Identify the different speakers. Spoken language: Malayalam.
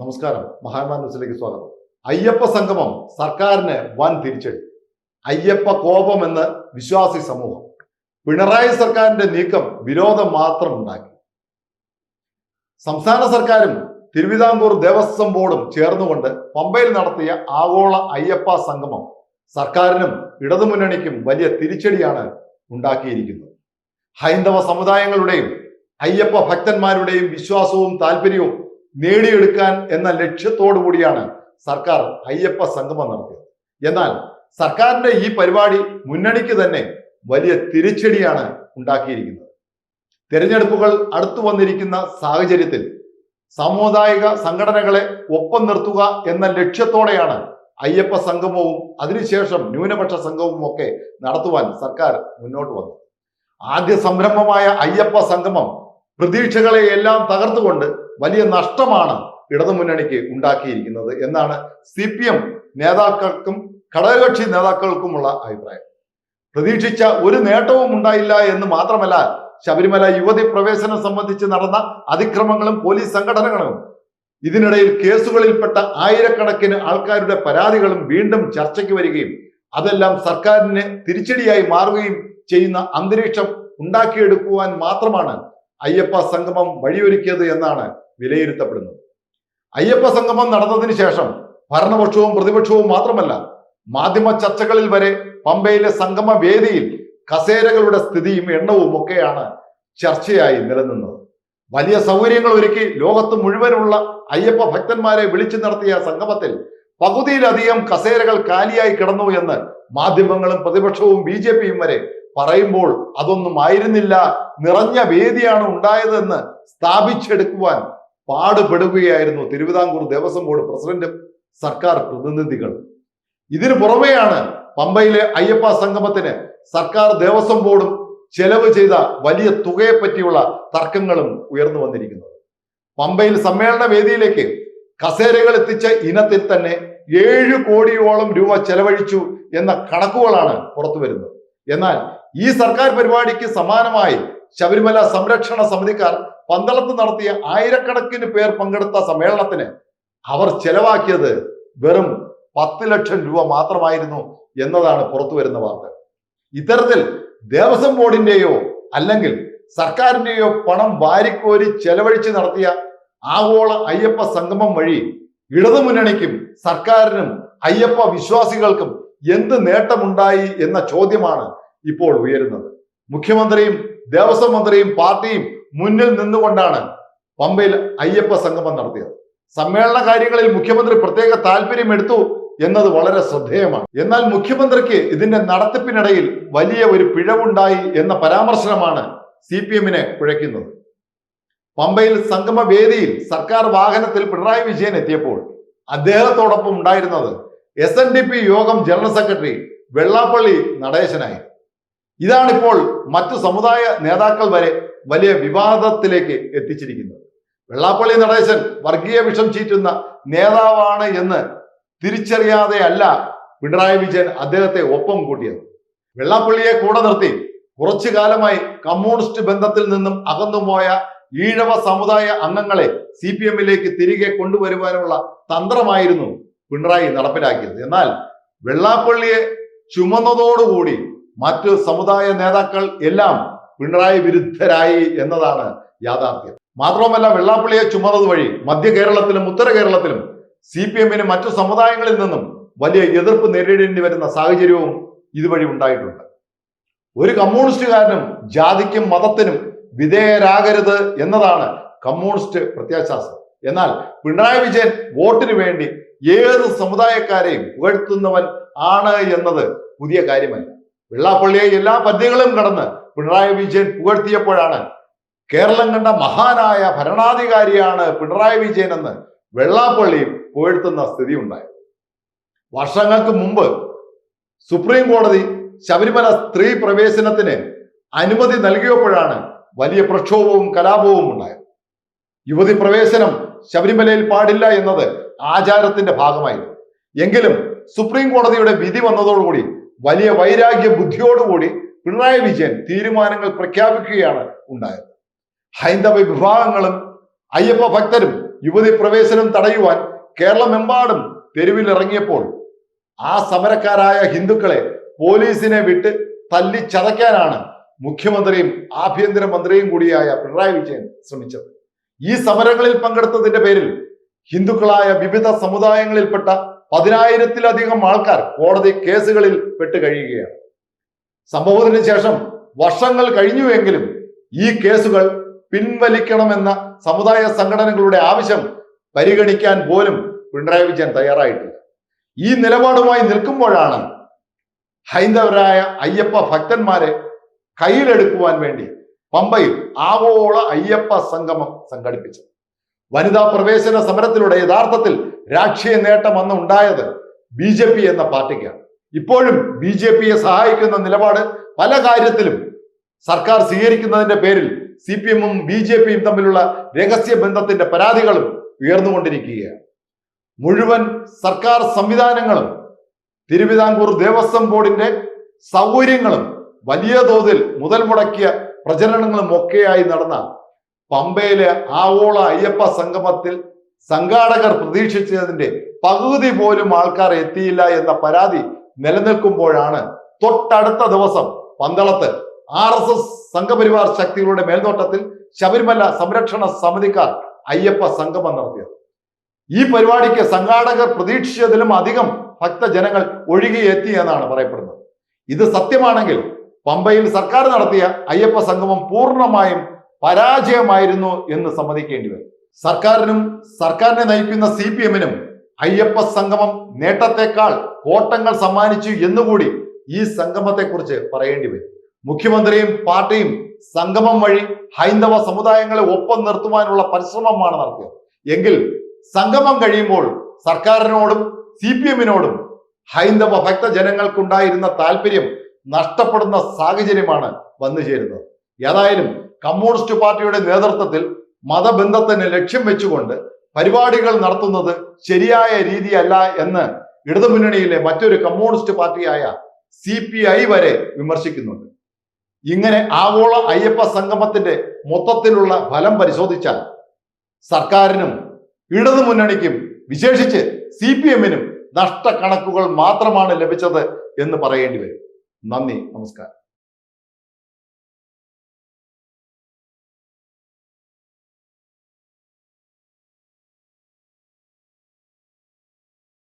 Speaker 1: നമസ്കാരം. മഹാത്മാ ന്യൂസിലേക്ക് സ്വാഗതം. അയ്യപ്പ സംഗമം സർക്കാരിന് വൻ തിരിച്ചടി. അയ്യപ്പ കോപം എന്ന് വിശ്വാസി സമൂഹം. പിണറായി സർക്കാരിന്റെ നീക്കം വിരോധം മാത്രം ഉണ്ടാക്കി. സംസ്ഥാന സർക്കാരും തിരുവിതാംകൂർ ദേവസ്വം ബോർഡും ചേർന്നുകൊണ്ട് പമ്പയിൽ നടത്തിയ ആഗോള അയ്യപ്പ സംഗമം സർക്കാരിനും ഇടതുമുന്നണിക്കും വലിയ തിരിച്ചടിയാണ് ഉണ്ടാക്കിയിരിക്കുന്നത്. ഹൈന്ദവ സമുദായങ്ങളുടെയും അയ്യപ്പ ഭക്തന്മാരുടെയും വിശ്വാസവും താല്പര്യവും നേടിയെടുക്കാൻ എന്ന ലക്ഷ്യത്തോടു കൂടിയാണ് സർക്കാർ അയ്യപ്പ സംഗമം നടത്തിയത്. എന്നാൽ സർക്കാരിന്റെ ഈ പരിപാടി മുന്നണിക്ക് തന്നെ വലിയ തിരിച്ചടിയാണ് ഉണ്ടാക്കിയിരിക്കുന്നത്. തിരഞ്ഞെടുപ്പുകൾ അടുത്തു വന്നിരിക്കുന്ന സാഹചര്യത്തിൽ സാമുദായിക സംഘടനകളെ ഒപ്പം നിർത്തുക എന്ന ലക്ഷ്യത്തോടെയാണ് അയ്യപ്പ സംഗമവും അതിനുശേഷം ന്യൂനപക്ഷ സംഘവും ഒക്കെ നടത്തുവാൻ സർക്കാർ മുന്നോട്ട് വന്നു ആദ്യ സംരംഭമായ അയ്യപ്പ സംഗമം പ്രതീക്ഷകളെ എല്ലാം തകർത്തുകൊണ്ട് വലിയ നഷ്ടമാണ് ഇടതുമുന്നണിക്ക് ഉണ്ടാക്കിയിരിക്കുന്നത് എന്നാണ് സി പി എം നേതാക്കൾക്കും ഘടകകക്ഷി നേതാക്കൾക്കുമുള്ള അഭിപ്രായം. പ്രതീക്ഷിച്ച ഒരു നേട്ടവും ഉണ്ടായില്ല എന്ന് മാത്രമല്ല ശബരിമല യുവതി പ്രവേശനം സംബന്ധിച്ച് നടന്ന അതിക്രമങ്ങളും പോലീസ് സംഘടനകളും ഇതിനിടയിൽ കേസുകളിൽപ്പെട്ട ആയിരക്കണക്കിന് ആൾക്കാരുടെ പരാതികളും വീണ്ടും ചർച്ചയ്ക്ക് വരികയും അതെല്ലാം സർക്കാരിന് തിരിച്ചടിയായി മാറുകയും ചെയ്യുന്ന അന്തരീക്ഷം ഉണ്ടാക്കിയെടുക്കുവാൻ മാത്രമാണ് അയ്യപ്പ സംഗമം വഴിയൊരുക്കിയത് എന്നാണ് വിലയിരുത്തപ്പെടുന്നത് അയ്യപ്പ സംഗമം നടന്നതിന് ശേഷം ഭരണപക്ഷവും പ്രതിപക്ഷവും മാത്രമല്ല മാധ്യമ ചർച്ചകളിൽ വരെ പമ്പയിലെ സംഗമ വേദിയിൽ കസേരകളുടെ സ്ഥിതിയും എണ്ണവും ഒക്കെയാണ് ചർച്ചയായി നിലനിന്നത്. വലിയ സൗകര്യങ്ങൾ ഒരുക്കി ലോകത്ത് മുഴുവനുള്ള അയ്യപ്പ ഭക്തന്മാരെ വിളിച്ചു നടത്തിയ സംഗമത്തിൽ പകുതിയിലധികം കസേരകൾ കാലിയായി കിടന്നു എന്ന് മാധ്യമങ്ങളും പ്രതിപക്ഷവും ബി ജെ പിയും വരെ പറയുമ്പോൾ അതൊന്നും ആയിരുന്നില്ല. നിറഞ്ഞ വേദിയാണ് ഉണ്ടായതെന്ന് സ്ഥാപിച്ചെടുക്കുവാൻ പാടുപെടുകയായിരുന്നു തിരുവിതാംകൂർ ദേവസ്വം ബോർഡ് പ്രസിഡന്റും സർക്കാർ പ്രതിനിധികൾ ഇതിനു പുറമെയാണ് പമ്പയിലെ അയ്യപ്പ സംഗമത്തിന് സർക്കാർ ദേവസ്വം ബോർഡും ചെലവ് ചെയ്ത വലിയ തുകയെ പറ്റിയുള്ള തർക്കങ്ങളും ഉയർന്നു വന്നിരിക്കുന്നത്. പമ്പയിൽ സമ്മേളന വേദിയിലേക്ക് കസേരകൾ എത്തിച്ച ഇനത്തിൽ തന്നെ ഏഴ് കോടിയോളം രൂപ ചെലവഴിച്ചു എന്ന കണക്കുകളാണ് പുറത്തു വരുന്നത്. എന്നാൽ ഈ സർക്കാർ പരിപാടിക്ക് സമാനമായി ശബരിമല സംരക്ഷണ സമിതിക്കാർ പന്തളത്ത് നടത്തിയ ആയിരക്കണക്കിന് പേർ പങ്കെടുത്ത സമ്മേളനത്തിന് അവർ ചെലവാക്കിയത് വെറും പത്ത് ലക്ഷം രൂപ മാത്രമായിരുന്നു എന്നതാണ് പുറത്തു വരുന്ന വാർത്ത. ഇത്തരത്തിൽ ദേവസ്വം ബോർഡിന്റെയോ അല്ലെങ്കിൽ സർക്കാരിന്റെയോ പണം വാരിക്കോരി ചെലവഴിച്ച് നടത്തിയ ആഗോള അയ്യപ്പ സംഗമം വഴി ഇടതുമുന്നണിക്കും സർക്കാരിനും അയ്യപ്പ വിശ്വാസികൾക്കും എന്ത് നേട്ടമുണ്ടായി എന്ന ചോദ്യമാണ് ഇപ്പോൾ ഉയരുന്നത്. മുഖ്യമന്ത്രിയും ദേവസ്വം മന്ത്രിയും പാർട്ടിയും മുന്നിൽ നിന്നുകൊണ്ടാണ് പമ്പയിൽ അയ്യപ്പ സംഗമം നടത്തിയത്. സമ്മേളന കാര്യങ്ങളിൽ മുഖ്യമന്ത്രി പ്രത്യേക താല്പര്യം എടുത്തു എന്നത് വളരെ ശ്രദ്ധേയമാണ്. എന്നാൽ മുഖ്യമന്ത്രിക്ക് ഇതിന്റെ നടത്തിപ്പിനിടയിൽ വലിയ ഒരു പിഴവുണ്ടായി എന്ന പരാമർശനമാണ് സി പി എമ്മിനെ കുഴയ്ക്കുന്നത്. പമ്പയിൽ സംഗമ വേദിയിൽ സർക്കാർ വാഹനത്തിൽ പിണറായി വിജയൻ എത്തിയപ്പോൾ അദ്ദേഹത്തോടൊപ്പം ഉണ്ടായിരുന്നത് S N D P Yogam general secretary Vellappally നടേശനായി ഇതാണിപ്പോൾ മറ്റു സമുദായ നേതാക്കൾ വരെ വലിയ വിവാദത്തിലേക്ക് എത്തിച്ചിരിക്കുന്നത്. വെള്ളാപ്പള്ളി നടേശൻ വർഗീയ വിഷം ചീറ്റുന്ന നേതാവാണ് എന്ന് തിരിച്ചറിയാതെ അല്ല പിണറായി വിജയൻ അദ്ദേഹത്തെ ഒപ്പം കൂട്ടിയത്. വെള്ളാപ്പള്ളിയെ കൂടെ നിർത്തി കുറച്ചു കാലമായി കമ്മ്യൂണിസ്റ്റ് ബന്ധത്തിൽ നിന്നും അകന്നുപോയ ഈഴവ സമുദായ അംഗങ്ങളെ സി പി എമ്മിലേക്ക് തിരികെ കൊണ്ടുവരുവാനുള്ള തന്ത്രമായിരുന്നു പിണറായി നടപ്പിലാക്കിയത്. എന്നാൽ വെള്ളാപ്പള്ളിയെ ചുമന്നതോടുകൂടി മറ്റു സമുദായ നേതാക്കൾ എല്ലാം പിണറായി വിരുദ്ധരായി എന്നതാണ് യാഥാർത്ഥ്യം. മാത്രവുമല്ല വെള്ളാപ്പള്ളിയെ ചുമന്നത് വഴി മധ്യ കേരളത്തിലും ഉത്തര കേരളത്തിലും സി പി എമ്മിന് മറ്റു സമുദായങ്ങളിൽ നിന്നും വലിയ എതിർപ്പ് നേരിടേണ്ടി വരുന്ന സാഹചര്യവും ഇതുവഴി ഉണ്ടായിട്ടുണ്ട്. ഒരു കമ്മ്യൂണിസ്റ്റുകാരനും ജാതിക്കും മതത്തിനും വിധേയരാകരുത് എന്നതാണ് കമ്മ്യൂണിസ്റ്റ് പ്രത്യാശാസ്ത്രം എന്നാൽ പിണറായി വിജയൻ വോട്ടിന് വേണ്ടി ഏത് സമുദായക്കാരെയും പുകഴ്ത്തുന്നവൻ ആണ് എന്നത് പുതിയ കാര്യമല്ല. വെള്ളാപ്പള്ളിയെ എല്ലാ പദ്ധതികളും കടന്ന് പിണറായി വിജയൻ പുകഴ്ത്തിയപ്പോഴാണ്. കേരളം കണ്ട മഹാനായ ഭരണാധികാരിയാണ് പിണറായി വിജയൻ എന്ന് വെള്ളാപ്പള്ളി പുകഴ്ത്തുന്ന സ്ഥിതി ഉണ്ടായത്. വർഷങ്ങൾക്ക് മുമ്പ് സുപ്രീം കോടതി ശബരിമല സ്ത്രീ പ്രവേശനത്തിന് അനുമതി നൽകിയപ്പോഴാണ് വലിയ പ്രക്ഷോഭവും കലാപവും ഉണ്ടായത്. യുവതി പ്രവേശനം ശബരിമലയിൽ പാടില്ല എന്നത് ആചാരത്തിന്റെ ഭാഗമായിരുന്നു. എങ്കിലും സുപ്രീം കോടതിയുടെ വിധി വന്നതോടുകൂടി വലിയ വൈരാഗ്യ ബുദ്ധിയോടുകൂടി പിണറായി വിജയൻ തീരുമാനങ്ങൾ പ്രഖ്യാപിക്കുകയാണ് ഉണ്ടായത്. ഹൈന്ദവ വിഭാഗങ്ങളും അയ്യപ്പ ഭക്തരും യുവതി പ്രവേശനം തടയുവാൻ കേരളമെമ്പാടും തെരുവിലിറങ്ങിയപ്പോൾ ആ സമരക്കാരായ ഹിന്ദുക്കളെ പോലീസിനെ വിട്ട് തല്ലി ചതയ്ക്കാനാണ് മുഖ്യമന്ത്രിയും ആഭ്യന്തരമന്ത്രിയും കൂടിയായ പിണറായി വിജയൻ ശ്രമിച്ചത്. ഈ സമരങ്ങളിൽ പങ്കെടുത്തതിന്റെ പേരിൽ ഹിന്ദുക്കളായ വിവിധ സമുദായങ്ങളിൽപ്പെട്ട പതിനായിരത്തിലധികം ആൾക്കാർ കോടതി കേസുകളിൽ പെട്ട് കഴിയുകയാണ് സംഭവത്തിന് ശേഷം വർഷങ്ങൾ കഴിഞ്ഞുവെങ്കിലും ഈ കേസുകൾ പിൻവലിക്കണമെന്ന സമുദായ സംഘടനകളുടെ ആവശ്യം പരിഗണിക്കാൻ പോലും പിണറായി വിജയൻ തയ്യാറായിട്ടില്ല. ഈ നിലപാടുമായി നിൽക്കുമ്പോഴാണ് ഹൈന്ദവരായ അയ്യപ്പ ഭക്തന്മാരെ കയ്യിലെടുക്കുവാൻ വേണ്ടി പമ്പയിൽ ആവോള അയ്യപ്പ സംഗമം സംഘടിപ്പിച്ചത്. വനിതാ പ്രവേശന സമരത്തിലൂടെ യഥാർത്ഥത്തിൽ രാഷ്ട്രീയ നേട്ടം അന്ന് ഉണ്ടായത് ബി എന്ന പാർട്ടിക്കാണ്. ഇപ്പോഴും ബി ജെ പിയെ സഹായിക്കുന്ന നിലപാട് പല കാര്യത്തിലും സർക്കാർ സ്വീകരിക്കുന്നതിന്റെ പേരിൽ സി പി എമ്മും ബി ജെ പിയും തമ്മിലുള്ള രഹസ്യ ബന്ധത്തിന്റെ പരാതികളും ഉയർന്നുകൊണ്ടിരിക്കുകയാണ്. മുഴുവൻ സർക്കാർ സംവിധാനങ്ങളും തിരുവിതാംകൂർ ദേവസ്വം ബോർഡിന്റെ സൗകര്യങ്ങളും വലിയ തോതിൽ മുതൽ മുടക്കിയ പ്രചരണങ്ങളും ഒക്കെയായി നടന്ന പമ്പയിലെ ആവോള അയ്യപ്പ സംഗമത്തിൽ സംഘാടകർ പ്രതീക്ഷിച്ചതിന്റെ പകുതി പോലും ആൾക്കാർ എത്തിയില്ല എന്ന പരാതി നിലനിൽക്കുമ്പോഴാണ് തൊട്ടടുത്ത ദിവസം പന്തളത്ത് ആർ എസ് എസ് സംഘപരിവാർ ശക്തികളുടെ മേൽനോട്ടത്തിൽ ശബരിമല സംരക്ഷണ സമിതിക്കാർ അയ്യപ്പ സംഗമം നടത്തിയത്. ഈ പരിപാടിക്ക് സംഘാടകർ പ്രതീക്ഷിച്ചതിലും അധികം ഭക്തജനങ്ങൾ ഒഴുകിയെത്തി എന്നാണ് പറയപ്പെടുന്നത്. ഇത് സത്യമാണെങ്കിൽ പമ്പയിൽ സർക്കാർ നടത്തിയ അയ്യപ്പ സംഗമം പൂർണമായും പരാജയമായിരുന്നു എന്ന് സമ്മതിക്കേണ്ടി വരും. സർക്കാരിനും സർക്കാരിനെ നയിക്കുന്ന സി പി എമ്മിനും അയ്യപ്പ സംഗമം നേട്ടത്തെക്കാൾ കോട്ടങ്ങൾ സമ്മാനിച്ചു എന്നുകൂടി ഈ സംഗമത്തെക്കുറിച്ച് പറയേണ്ടി വരും. മുഖ്യമന്ത്രിയും പാർട്ടിയും സംഗമം വഴി ഹൈന്ദവ സമുദായങ്ങളെ ഒപ്പം നിർത്തുവാനുള്ള പരിശ്രമമാണ് നടത്തിയത്. എങ്കിൽ സംഗമം കഴിയുമ്പോൾ സർക്കാരിനോടും സി പി എമ്മിനോടും ഹൈന്ദവ ഭക്തജനങ്ങൾക്കുണ്ടായിരുന്ന താല്പര്യം നഷ്ടപ്പെടുന്ന സാഹചര്യമാണ് വന്നു ചേരുന്നത്. ഏതായാലും കമ്മ്യൂണിസ്റ്റ് പാർട്ടിയുടെ നേതൃത്വത്തിൽ മതബന്ധത്തിന് ലക്ഷ്യം വെച്ചുകൊണ്ട് പരിപാടികൾ നടത്തുന്നത് ശരിയായ രീതിയല്ല എന്ന് ഇടതുമുന്നണിയിലെ മറ്റൊരു കമ്മ്യൂണിസ്റ്റ് പാർട്ടിയായ സി പി ഐ വരെ വിമർശിക്കുന്നുണ്ട്. ഇങ്ങനെ ആഗോള അയ്യപ്പ സംഗമത്തിന്റെ മൊത്തത്തിലുള്ള ഫലം പരിശോധിച്ചാൽ സർക്കാരിനും ഇടതുമുന്നണിക്കും വിശേഷിച്ച് സി പി എമ്മിനും നഷ്ടക്കണക്കുകൾ മാത്രമാണ് ലഭിച്ചത് എന്ന് പറയേണ്ടി വരും. നന്ദി നമസ്കാരം.